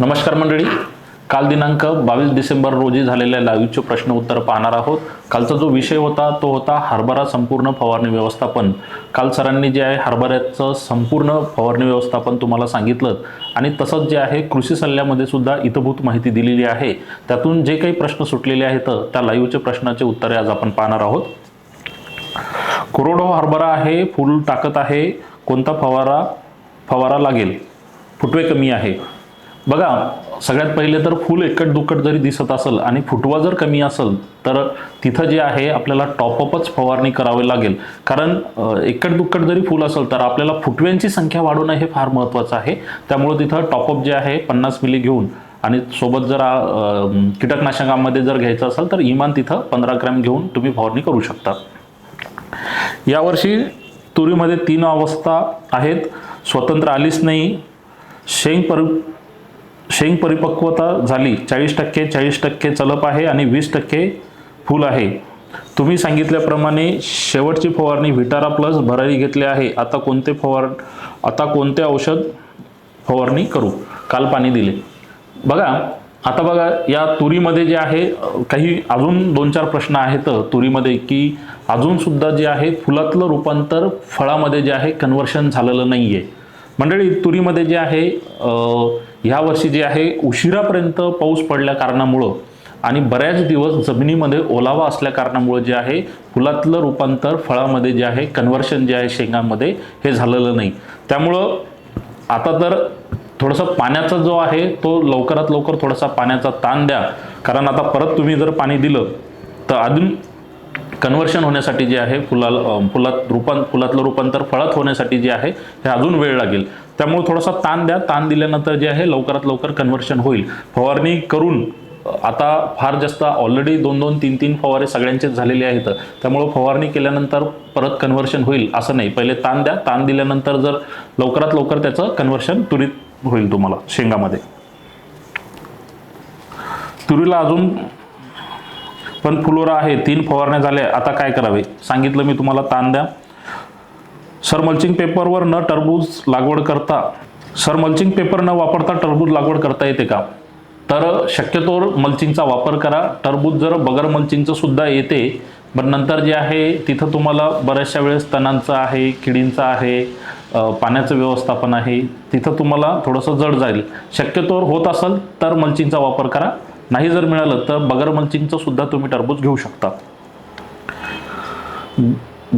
नमस्कार मंडळी. काल दिनांक बावीस डिसेंबर रोजी झालेल्या लाईव्हचे प्रश्न उत्तर पाहणार आहोत. कालचा जो विषय होता तो होता हरभरा संपूर्ण फवारणी व्यवस्थापन. काल सरांनी जे आहे हरभऱ्याचं संपूर्ण फवारणी व्यवस्थापन तुम्हाला सांगितलं आणि तसंच जे आहे कृषी सल्ल्यामध्ये सुद्धा इतभूत माहिती दिलेली आहे. त्यातून जे काही प्रश्न सुटलेले आहेत त्या लाईव्हचे प्रश्नाचे उत्तरे आज आपण पाहणार आहोत. कोरडो हरभरा आहे फुल टाकत आहे कोणता फवारा फवारा लागेल? फुटवे कमी आहे. बघा सगळ्यात पहिले तर फुल एकट दुक्कट जरी दिसत असेल आणि फुटवा जर कमी असेल तर तिथं जे आहे आपल्याला टॉपअपच फवारणी करावी लागेल. कारण एकट दुक्कट जरी फुल असेल तर आपल्याला फुटव्यांची संख्या वाढवणं हे फार महत्त्वाचं आहे. त्यामुळे तिथं टॉपअप जे आहे पन्नास मिली घेऊन आणि सोबत जर कीटकनाशकामध्ये जर घ्यायचं असेल तर इमान तिथं पंधरा ग्रॅम घेऊन तुम्ही फवारणी करू शकता. यावर्षी तुरीमध्ये तीन अवस्था आहेत. स्वतंत्र आलीच नाही. शेंग पर शेंग परिपक्वता झाली. चाळीस टक्के चाळीस टक्के चलप आहे आणि वीस टक्के फुल आहे. तुम्ही सांगितल्याप्रमाणे शेवटची फवारणी विटारा प्लस भरारी घेतली आहे. आता कोणते फवार आता कोणते औषध फवारणी करू? काल पाणी दिले. बघा आता बघा या तुरीमध्ये जे आहे काही अजून दोन चार प्रश्न आहेत तुरीमध्ये की अजूनसुद्धा जे आहे फुलातलं रूपांतर फळामध्ये जे आहे कन्वर्शन झालेलं नाही आहे मंडळी तुरीमध्ये जे आहे ह्या वर्षी जे आहे उशिरापर्यंत पाऊस पडल्या कारणामुळं आणि बऱ्याच दिवस जमिनीमध्ये ओलावा असल्या कारणामुळं जे आहे फुलातलं रूपांतर फळामध्ये जे आहे कन्व्हर्शन जे आहे शेंगामध्ये हे झालेलं नाही. त्यामुळं आता तर थोडंसं पाण्याचा जो आहे तो लवकरात लवकर थोडासा पाण्याचा ताण द्या. कारण आता परत तुम्ही जर पाणी दिलं तर अजून कन्वर्शन होण्यासाठी जे आहे फुलाला फुलात रूपां फुलातलं रूपांतर फळात होण्यासाठी जे आहे हे अजून वेळ लागेल. त्यामुळे थोडासा ताण द्या. ताण दिल्यानंतर जे आहे लवकरात लवकर कन्व्हर्शन होईल. फवारणी करून आता फार जास्त ऑलरेडी दोन दोन तीन तीन फवारे सगळ्यांचेच झालेले आहेत. त्यामुळं फवारणी केल्यानंतर परत कन्व्हर्शन होईल असं नाही. पहिले ताण द्या. ताण दिल्यानंतर जर लवकरात लवकर त्याचं कन्व्हर्शन त्वरित होईल तुम्हाला शेंगामध्ये. तुरीला अजून पण फुलोरा आहे. तीन फवारण्या झाल्या. आता काय करावे? सांगितलं मी तुम्हाला ताण द्या. सर मल्चिंग पेपरवर न टरबूज लागवड करता सर मल्चिंग पेपर न वापरता टरबूज लागवड करता येते का? तर शक्यतोवर मल्चिंगचा वापर करा. टरबूज जर बगर मल्चिंगचं सुद्धा येते पण नंतर जे आहे तिथं तुम्हाला बऱ्याचशा वेळेस तणांचं आहे किडींचं आहे पाण्याचं व्यवस्थापन आहे तिथं तुम्हाला थोडंसं जड जाईल. शक्यतोवर होत असेल तर मल्चिंगचा वापर करा. नाही जर मिळालं तर बगर मल्चिंगचं सुद्धा तुम्ही टरबूज घेऊ शकता.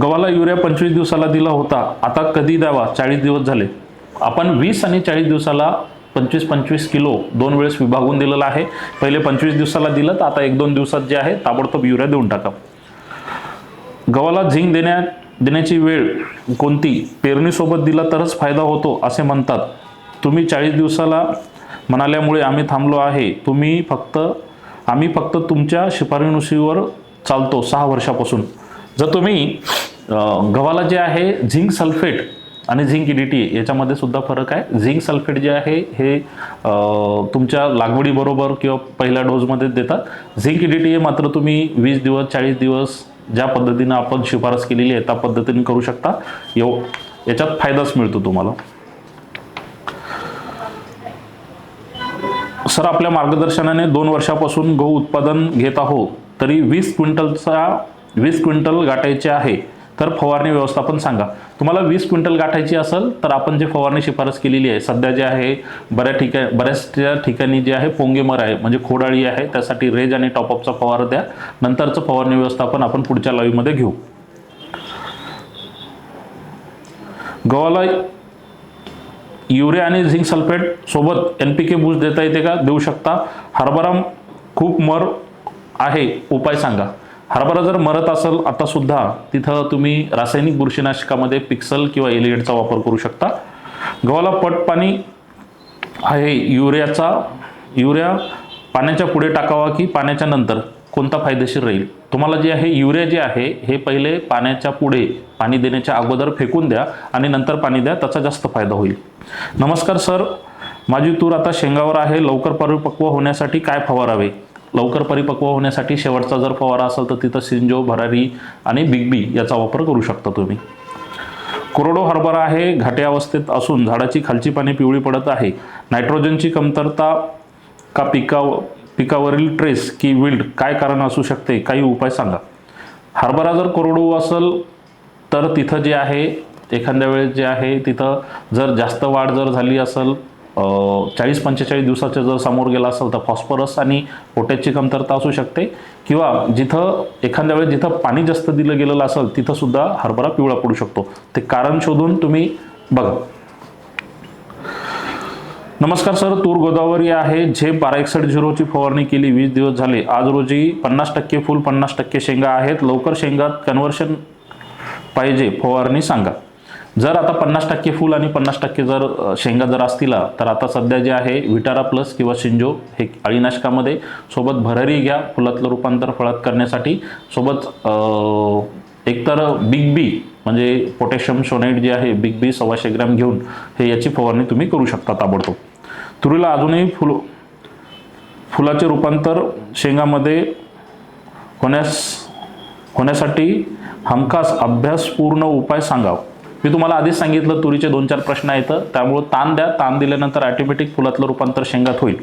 गव्हाला युरिया पंचवीस दिवसाला दिला होता. आता कधी द्यावा? चाळीस दिवस झाले. आपण वीस आणि चाळीस दिवसाला पंचवीस पंचवीस किलो दोन वेळेस विभागून दिलेलं आहे. पहिले पंचवीस दिवसाला दिलं तर आता एक दोन दिवसात जे आहे ताबडतोब युरिया देऊन टाका. गव्हाला झिंक देण्या देण्याची वेळ कोणती? पेरणीसोबत दिला तरच फायदा होतो असे म्हणतात. तुम्ही चाळीस दिवसाला म्हणाल्यामुळे आम्ही थांबलो आहे. तुम्ही फक्त आम्ही फक्त तुमच्या शिफारशीवर चालतो सहा वर्षापासून. जर तुम्ही गव्हाला जे आहे झिंक सल्फेट आणि झिंक इडिटी याच्यामध्ये सुद्धा फरक आहे. झिंक सल्फेट जे आहे हे तुमच्या लागवडीबरोबर किंवा पहिल्या डोजमध्ये देतात. झिंक इडिटी हे मात्र तुम्ही वीस दिवस चाळीस दिवस ज्या पद्धतीनं आपण शिफारस केलेली आहे त्या पद्धतीने करू शकता. यो याच्यात फायदाच मिळतो तुम्हाला. सर आपल्या मार्गदर्शनाने दोन वर्षापासून गहू उत्पादन घेत आहो तरी वीस क्विंटलचा वीस क्विंटल गाठायचे आहे तर फवारणी व्यवस्थापन सांगा. तुम्हाला वीस क्विंटल गाठायची असेल तर आपण जे फवारणी शिफारस केलेली आहे सध्या जे आहे बऱ्या ठिकाणी बऱ्याचशा ठिकाणी जे आहे पोंगेमर आहे म्हणजे खोडाळी आहे त्यासाठी रेज आणि टॉपअपचा फवारा द्या. नंतरचं फवारणी व्यवस्थापन आपण पुढच्या लाईव्हमध्ये घेऊ. गव्हाला युरिया आणि झिंक सल्फेट सोबत एन पी के बूस्ट देता येते का? देऊ शकता. हरभरा खूप मर आहे उपाय सांगा. हरभरा जर मरत असेल आता सुद्धा तिथं तुम्ही रासायनिक बुरशीनाशकामध्ये पिक्सल किंवा एलिएटचा वापर करू शकता. गव्हाला पट पाणी आहे युरियाचा युरिया पाण्याच्या पुढे टाकावा की पाण्याच्या नंतर? कोणता फायदेशीर राहील? तुम्हाला जे आहे युरिया जे आहे हे पहिले पाण्याच्या पुढे पाणी देण्याच्या अगोदर फेकून द्या आणि नंतर पाणी द्या त्याचा जास्त फायदा होईल. नमस्कार सर. माझी तूर आता शेंगावर आहे लवकर परिपक्व होण्यासाठी काय फवारावे? लवकर परिपक्व होण्यासाठी शेवटचा जर फवारा असेल तर तिथं सिंजो भरारी आणि बिग बी याचा वापर करू शकता तुम्ही. कोरडो हरभरा आहे घाटे अवस्थेत असून झाडाची खालची पाने पिवळी पडत आहे. नायट्रोजनची कमतरता का पिका पिकावरील ट्रेस की विल्ड काय कारण असू शकते? काही उपाय सांगा. हरभरा जर कोरडू असेल तर तिथं जे आहे एखाद्या वेळेस जे आहे तिथं जर जास्त वाढ जर झाली असेल चाळीस पंचेचाळीस दिवसाच्या जर समोर गेला असेल तर फॉस्फरस आणि पोटॅशची कमतरता असू शकते. किंवा जिथं एखाद्या वेळेस जिथं पाणी जास्त दिलं गेलेलं असेल तिथं सुद्धा हरभरा पिवळा पडू शकतो. ते कारण शोधून तुम्ही बघा. नमस्कार सर तूर गोदावरी आहे. झेप बारा एकसठ झिरोची फवारणी केली वीस दिवस झाले. आज रोजी पन्नास टक्के फुल पन्नास टक्के शेंगा आहेत. लवकर शेंगात कन्व्हर्शन पाहिजे. फवारणी सांगा. जर आता पन्नास टक्के फुल आणि पन्नास टक्के जर शेंगा जर असतील तर आता सध्या जे आहे विटारा प्लस किंवा शिंजो हे अळीनाशकामध्ये सोबत भरारी घ्या फुलातलं रूपांतर फळात करण्यासाठी. सोबत एकतर बिग बी म्हणजे पोटॅशियम सोनाईट जे आहे बिग बी सव्वाशे ग्रॅम घेऊन हे याची फवारणी तुम्ही करू शकता ताबडतोब. तुरीला अजूनही फुल फुलाचे रूपांतर शेंगामध्ये होण्यास होण्यासाठी हमखास अभ्यासपूर्ण उपाय सांगाव. मी तुम्हाला आधीच सांगितलं तुरीचे दोन चार प्रश्न आहेत. त्यामुळं ताण द्या. ताण दिल्यानंतर ॲटोमॅटिक फुलातलं रूपांतर शेंगात होईल.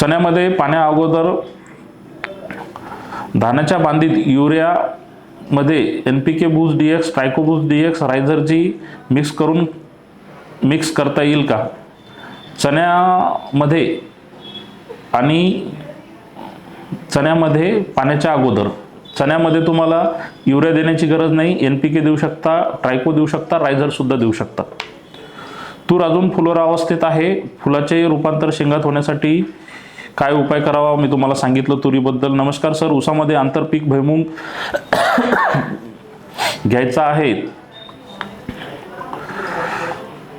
चण्यामध्ये पाण्या अगोदर धानाच्या बांधीत युरियामध्ये N P K boost D X ट्रायकोबूस D X रायझरची मिक्स करून मिक्स करता येईल का? चण्यामध्ये आणि चण्यामध्ये पाण्याच्या अगोदर. चण्यामध्ये तुम्हाला युरिया देण्याची गरज नाही एन पी के देऊ शकता ट्रायको देऊ शकता रायझरसुद्धा देऊ शकता. तूर अजून फुलोरा अवस्थेत आहे. फुलाचे रूपांतर शेंगात होण्यासाठी काय उपाय करावा मी तुम्हाला सांगितलं तुरीबद्दल. नमस्कार सर उसामध्ये आंतरपीक भैमुंग घ्यायचा आहे.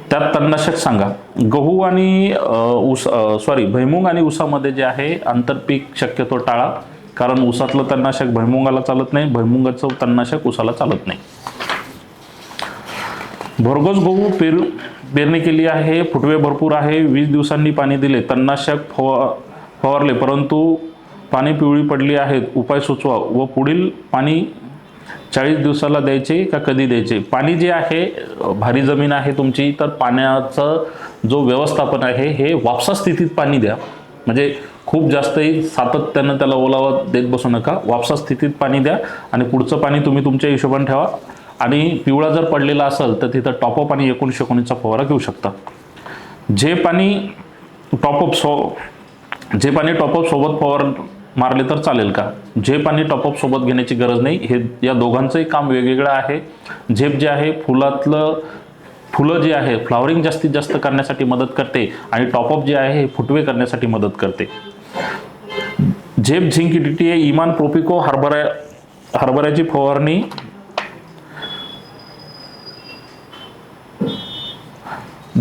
त्यात तणनाशक सांगा. गहू आणि अ, ऊस सॉरी भैमुंग आणि उसामध्ये जे आहे आंतरपीक शक्यतो टाळा. कारण ऊसातलं तणनाशक भैमुंगाला चालत नाही भैमुंगाचं तणनाशक ऊसाला चालत नाही. भरघोस गहू पेर पेरणी केली आहे फुटवे भरपूर आहे वीस दिवसांनी पाणी दिले तणनाशक फवा फवारले परंतु पाणी पिवळी पडली आहेत उपाय सुचवा. व पुढील पाणी चाळीस दिवसाला द्यायचे का कधी द्यायचे? पाणी जे आहे भारी जमीन आहे तुमची तर पाण्याचं जो व्यवस्थापन आहे हे वापसा स्थितीत पाणी द्या. म्हणजे खूप जास्तही सातत्यानं त्याला ओलावा देत बसू नका. वापसा स्थितीत पाणी द्या आणि पुढचं पाणी तुम्ही तुमच्या हिशोबाने ठेवा. आणि पिवळा जर पडलेला असेल तर तिथं टॉपअप आणि एकोणीसशे एकोणीसचा फवारा घेऊ शकता. जे पाणी टॉपअप सो जे पाणी टॉपअप सोबत फवार मारले तर चालेल का? जे पाणी टॉपअप सोबत घेण्याची गरज नाही. हे या दोघांचंही काम वेगवेगळं आहे. झेप जे आहे फुलातलं फुलं जे आहे फ्लॉवरिंग जास्तीत जास्त करण्यासाठी मदत करते आणि टॉपअप जे आहे हे फुटवे करण्यासाठी मदत करते. झेप झिंक डीटीए ए इमान प्रोपिको हरभरा हरभऱ्याची फवारणी.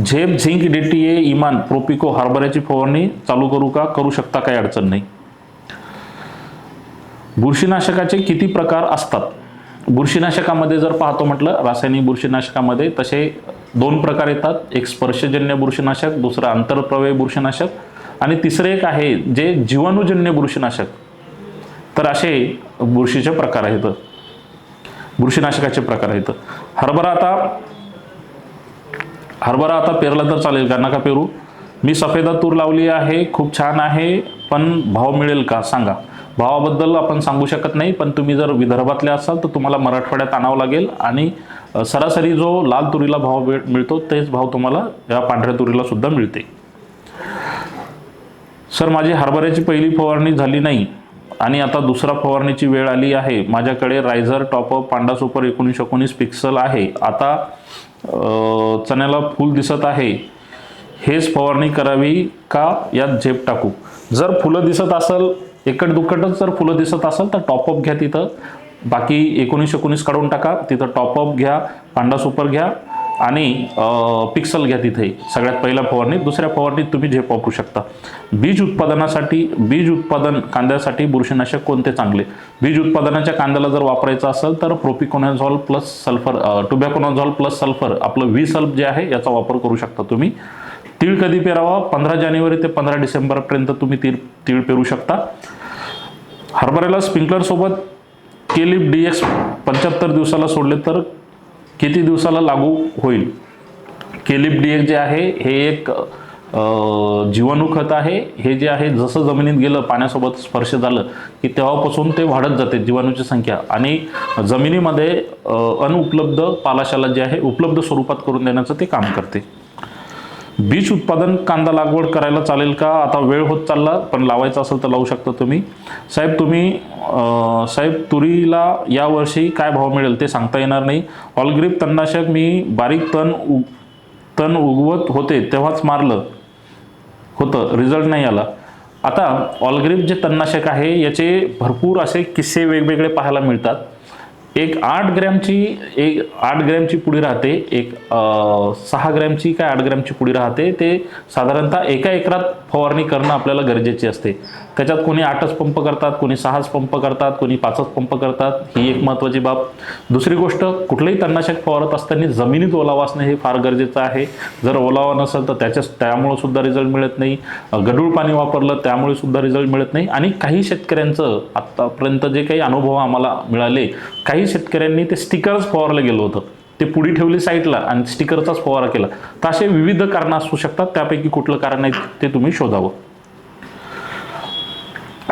झेप झिंक डीटीए ए इमान प्रोपिको हरभऱ्याची फवारणी चालू करू का? करू शकता काही अडचण नाही. बुरशीनाशकाचे किती प्रकार असतात? बुरशीनाशकामध्ये जर पाहतो म्हटलं रासायनिक बुरशीनाशकामध्ये तसे दोन प्रकार येतात. एक स्पर्शजन्य बुरशीनाशक दुसरं आंतरप्रवेय बुरशीनाशक आणि तिसरे एक आहे जे जीवाणूजन्य बुरशीनाशक. तर असे बुरशीचे प्रकार आहेत. बुरशीनाशकाचे प्रकार आहेत. हरभरा आता हरभरा आता पेरला तर चालेल का नका पेरू. मी सफेदा तूर लावली आहे खूप छान आहे पण भाव मिळेल का? सांगा. भावाबद्दल आपण सांगू शकत नाही पण तुम्ही जर विदर्भातले असाल तर तुम्हाला मराठवाड्यात आणावं लागेल आणि सरासरी जो लाल तुरीला भाव मिळतो तेच भाव तुम्हाला या पांढऱ्या तुरीला सुद्धा मिळते. सर माझी हरभऱ्याची पहिली फवारणी झाली नाही आणि आता दुसरा फवारणीची वेळ आली आहे. माझ्याकडे रायझर टॉपअप पांडा सुपर एकोणीस एकोणीस पिक्सल आहे. आता चण्याला फूल दिसत आहे. हेच फवारणी करावी का? यात झेप टाकू. जर फुलं दिसत असेल एकट दुकटच जर फुलं दिसत असेल तर टॉपअप घ्या तिथं. बाकी एकोणीस एकोणीस काढून टाका तिथं टॉपअप घ्या पांडा सुपर घ्या आणि पिक्सल घ्या तिथे सगळ्यात पहिल्या फवारणीत दुसऱ्या फवारणीत तुम्ही झेप वापरू शकता. बीज उत्पादनासाठी बीज उत्पादन कांद्यासाठी बुरशीनाशक कोणते चांगले? बीज उत्पादनाच्या कांद्याला जर वापरायचं असेल तर propiconazole plus sulphur tebuconazole plus sulphur आपलं व्ही सल्फ जे आहे याचा वापर करू शकता तुम्ही. तीळ कधी पेरावा? पंधरा जानेवारी ते पंधरा डिसेंबरपर्यंत तुम्ही तीळ तीळ पेरू शकता. हरभऱ्याला स्प्रिंकलरसोबत केलिप डी एक्स पंच्याहत्तर दिवसाला सोडले तर किती दिवसाला लागू होईल? केलिप डी जे आहे हे एक जीवाणू खत आहे. हे जे आहे जसं जमिनीत गेलं पाण्यासोबत स्पर्श झालं की तेव्हापासून ते वाढत जाते जीवाणूची संख्या. आणि जमिनीमध्ये अनुपलब्ध पालाशाला जे आहे उपलब्ध स्वरूपात करून देण्याचं ते काम करते. बीज उत्पादन कांदा लागवड करायला चालेल का? आता वेळ होत चालला पण लावायचा असेल तर लावू शकता तुम्ही. साहेब तुम्ही साहेब तुरीला यावर्षी काय भाव मिळेल ते सांगता येणार नाही. ऑलग्रीप तणनाशक मी बारीक तण उग तण उगवत होते तेव्हाच मारलं. होतं रिझल्ट नाही आला. आता ऑलग्रीप जे तणनाशक आहे याचे भरपूर असे किस्से वेगवेगळे पाहायला मिळतात. एक आठ ग्रॅमची एक आठ ग्रॅमची पुडी राहते एक सहा ग्रॅमची काय आठ ग्रॅमची पुडी राहते ते साधारणतः एका एकरात फवारणी करणं आपल्याला गरजेची असते. त्याच्यात कोणी आठच पंप करतात कोणी सहाच पंप करतात कोणी पाचच पंप करतात ही एक महत्त्वाची बाब. दुसरी गोष्ट कुठलंही तणनाशक फवारत असताना जमिनीत ओलावा असणं हे फार गरजेचं आहे. जर ओलावा नसेल तर त्याच्या त्यामुळे सुद्धा रिझल्ट मिळत नाही. गढूळ पाणी वापरलं त्यामुळे सुद्धा रिझल्ट मिळत नाही. आणि काही शेतकऱ्यांचं आत्तापर्यंत जे काही अनुभव आम्हाला मिळाले काही शेतकऱ्यांनी ते स्टिकर्स फवारलं गेलं होतं. ते पुढी ठेवली साईडला आणि स्टिकरचाच फवारा केला. तर असे विविध कारणं असू शकतात. त्यापैकी कुठलं कारण आहे ते तुम्ही शोधावं.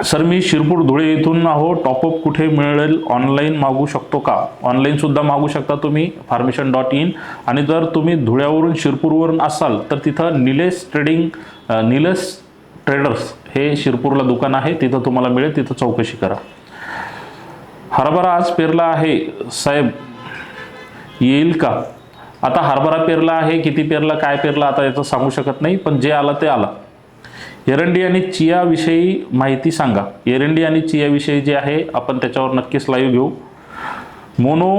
सर मी शिरपूर धुळे इथून आहो. टॉपअप कुठे मिळेल? ऑनलाईन मागू शकतो का? ऑनलाईनसुद्धा मागू शकता तुम्ही फार्मेशन डॉट इन आणि जर तुम्ही धुळ्यावरून शिरपूरवरून असाल तर तिथं Nilesh trading uh, Nilesh traders हे शिरपूरला दुकान आहे. तिथं तुम्हाला मिळेल. तिथं चौकशी करा. हरभरा आज पेरला आहे. साहेब येईल का? आता हरभरा पेरला आहे. किती पेरला? काय पेरला? आता याचं सांगू शकत नाही. पण जे आलं ते आलं. एरंडी आणि चियाविषयी माहिती सांगा. एरंडी आणि चियाविषयी जे आहे आपण त्याच्यावर नक्कीच लाईव्ह घेऊ. मोनो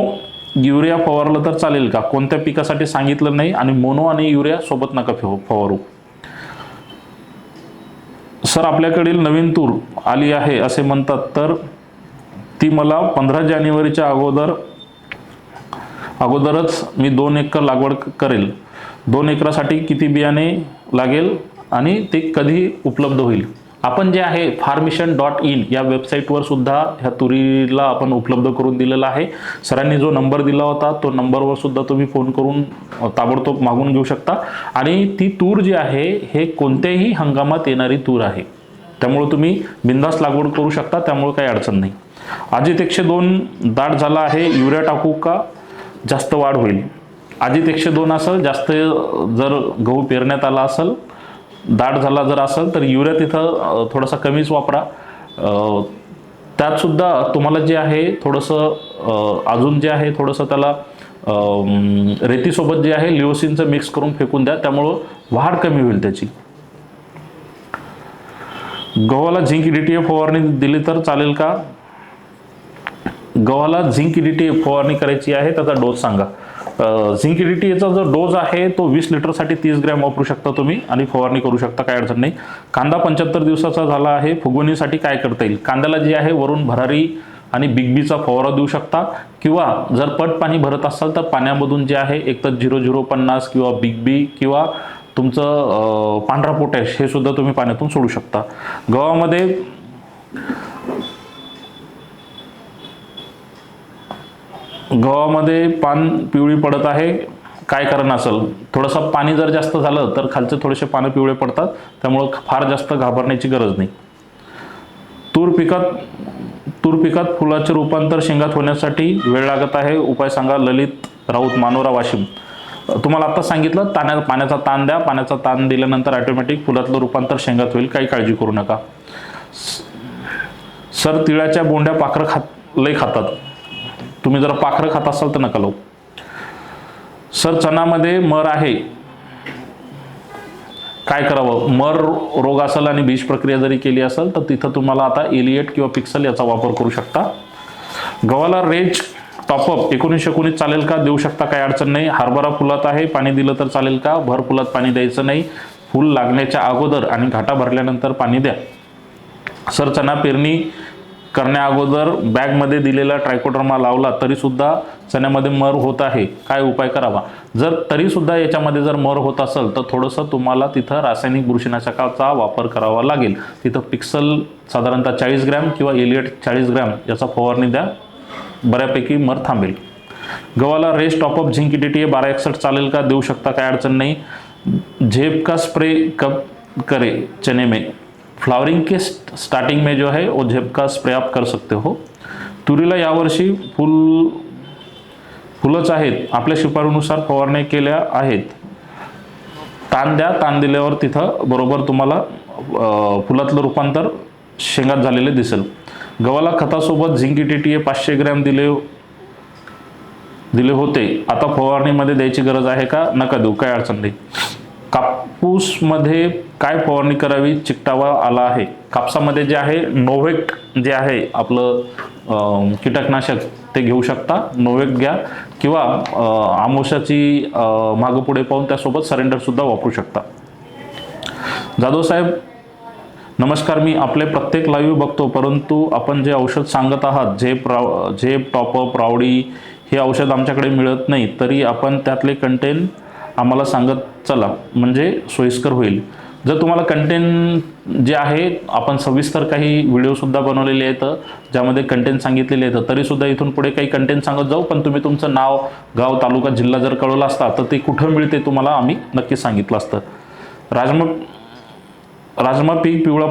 युरिया फवारलं तर चालेल का? कोणत्या पिकासाठी सांगितलं नाही आणि मोनो आणि युरिया सोबत नका फेव फवारू. सर आपल्याकडील नवीन तूर आली आहे असे म्हणतात तर ती मला पंधरा जानेवारीच्या अगोदर अगोदरच मी दोन एकर लागवड करेल. दोन एकरासाठी किती बियाणे लागेल? आणि ते कधी उपलब्ध होईल. आपण जे आहे फार्मिशन डॉट इन या वेबसाईटवर सुद्धा ह्या तुरीला आपण उपलब्ध करून दिलेला आहे. सरांनी जो नंबर दिला होता तो नंबरवर सुद्धा तुम्ही फोन करून ताबडतोब मागून घेऊ शकता. आणि ती तूर जी आहे हे कोणत्याही हंगामात येणारी तूर आहे. त्यामुळे तुम्ही बिंदास लागवड करू शकता त्यामुळे काही अडचण नाही. अजित एकशे दोन दाट झाला आहे युरिया टाकू का? जास्त वाढ होईल. अजित एकशे दोन असेल जास्त जर गहू पेरण्यात आला असेल दाट झाला जर असेल तर युरिया तिथं थोडासा कमीच वापरा. त्यातसुद्धा त्यात सुद्धा तुम्हाला जे आहे थोडंसं अजून जे आहे थोडंसं त्याला रेतीसोबत जे आहे लिओसिनचं मिक्स करून फेकून द्या. त्यामुळं वाढ कमी होईल त्याची. गव्हाला झिंक डीटीए फवारणी दिली तर चालेल का? गव्हाला झिंक डी फवारणी करायची आहे त्याचा डोस सांगा. झिंक डीटीएचा जो डोस आहे तो वीस लिटरसाठी तीस ग्रॅम वापरू शकता तुम्ही आणि फवारणी करू शकता काय अडचण नाही. कांदा पंच्याहत्तर दिवसाचा झाला आहे फुगवणीसाठी काय करता येईल? कांद्याला जे आहे वरून भरारी आणि बिग बीचा फवारा देऊ शकता. किंवा जर पट पाणी भरत असाल तर पाण्यामधून जे आहे एक तर झिरो झिरो पन्नास किंवा बिग बी किंवा तुमचं पांढरा पोटॅश हे सुद्धा तुम्ही पाण्यातून सोडू शकता. गव्हामध्ये गव्हामध्ये पान पिवळी पडत आहे काय कारण असेल? थोडंसं पाणी जर जास्त झालं तर खालचे थोडेसे पानं पिवळे पडतात त्यामुळं फार जास्त घाबरण्याची गरज नाही. तूर पिकात तूर पिकात फुलाचे रूपांतर शेंगात होण्यासाठी वेळ लागत आहे. उपाय सांगा ललित राऊत मानोरा वाशिम. तुम्हाला आता सांगितलं ताण्या पाण्याचा ताण द्या. पाण्याचा ताण दिल्यानंतर ऑटोमॅटिक फुलातलं रूपांतर शेंगात होईल. काही काळजी करू नका. सर तिळाच्या बोंड्या पाखरं खात लय खातात. तुम्ही जर पाखरं खात असाल तर नका लावू. सर चणामध्ये मर आहे. काय करावं? मर रोग असेल आणि बीज प्रक्रिया जरी केली असेल तर तिथं तुम्हाला आता एलिएट किंवा पिक्सल याचा वापर करू शकता. गव्हाला रेज टॉपअप एकोणीसशे एकोणीस चालेल का? देऊ शकता काय अडचण नाही. हरभरा फुलात आहे पाणी दिलं तर चालेल का? भर फुलात पाणी द्यायचं नाही. फुल लागण्याच्या अगोदर आणि घाटा भरल्यानंतर पाणी द्या. सर चणा पेरणी करण्या अगोदर बॅगमध्ये दिलेला ट्रायकोड्रमा लावला तरीसुद्धा चण्यामध्ये मर होत आहे. काय उपाय करावा? जर तरीसुद्धा याच्यामध्ये जर मर होत असेल तर थोडंसं तुम्हाला तिथं रासायनिक बुरशीनाशकाचा वापर करावा लागेल. तिथं पिक्सल साधारणतः चाळीस ग्रॅम किंवा एलियट चाळीस ग्रॅम याचा फवारणी द्या. बऱ्यापैकी मर थांबेल. गव्हाला rest top up zinc D T A बारा एकसठ चालेल का? देऊ शकता काय अडचण नाही. झेप का स्प्रे कब करे चने में? फ्लावरिंग के स्टार्टिंग में जो है वो झेप का स्प्रे आप कर सकते हो। तुरीला यावर्षी फुल फुलंच आहेत आपल्या शिफारनुसार फवारणी केल्या आहेत। ताण द्या ताण दिल्यावर तिथं बरोबर तुम्हाला फुलातलं रूपांतर शेंगात झालेले दिसेल। गव्हाला खतासोबत झिंकी टी टी ए पाचशे ग्रॅम दिले दिले होते। आता फवारणीमध्ये द्यायची गरज आहे का? नका देऊ काय अडचण नाही। कापूसमध्ये काय फवारणी करावी चिकटावा आला आहे? कापसामध्ये जे आहे नोव्हेट जे आहे आपलं कीटकनाशक ते घेऊ शकता. नोव्हेट घ्या किंवा आमोशाची मागं पुढे पाहून त्यासोबत सरेंडरसुद्धा वापरू शकता. जाधव साहेब नमस्कार. मी आपले प्रत्येक लाईव्ह बघतो परंतु आपण जे औषध सांगत आहात झेप राव झेप टॉपअप रावडी हे औषध आमच्याकडे मिळत नाही तरी आपण त्यातले कंटेन आम्हाला सांगत चला म्हणजे सोयीस्कर होईल. जर तुम्हाला कंटेंट जे आहे आपण सविस्तर काही व्हिडिओसुद्धा बनवलेले आहेत ज्यामध्ये कंटेंट सांगितलेले आहेत तरीसुद्धा इथून पुढे काही कंटेंट सांगत जाऊ पण तुम्ही तुमचं नाव गाव तालुका जिल्हा जर कळवला असता तर ते कुठं मिळते तुम्हाला आम्ही नक्की सांगितलं असतं. राजमा राजमा पीक पिवळा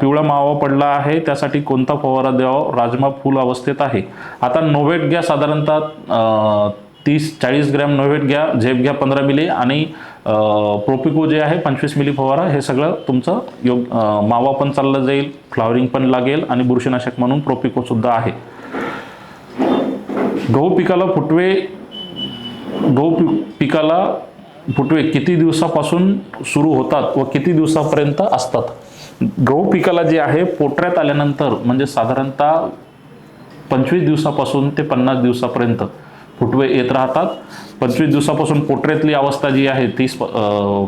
पिवळा मावा पडला आहे त्यासाठी कोणता फवारा द्यावा? राजमा फुल अवस्थेत आहे. आता नोव्हेट घ्या साधारणतः तीस चाळीस ग्रॅम नोव्हेट घ्या झेप घ्या पंधरा मिली आणि प्रोपिको जे आहे पंचवीस मिली फवारा हे सगळं तुमचं योग मावा पण चाललं जाईल फ्लावरिंग पण लागेल आणि बुरशीनाशक म्हणून प्रोपिको सुद्धा आहे. गहू पिकाला फुटवे गहू पिकाला फुटवे किती दिवसापासून सुरू होतात व किती दिवसापर्यंत असतात? गहू पिकाला जे आहे पोटऱ्यात आल्यानंतर म्हणजे साधारणतः पंचवीस दिवसापासून ते पन्नास दिवसापर्यंत फुटवे येत राहतात. पंचवीस दिवसापासून पोटऱ्यातली अवस्था जी आहे तीस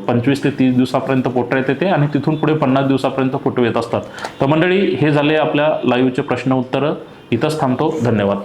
पंचवीस ते तीस दिवसापर्यंत पोटऱ्यात येते आणि तिथून पुढे पन्नास दिवसापर्यंत फुटवे येत असतात. तर मंडळी हे झाले आपल्या लाईव्हचे प्रश्न उत्तरं. इथंच थांबतो. धन्यवाद.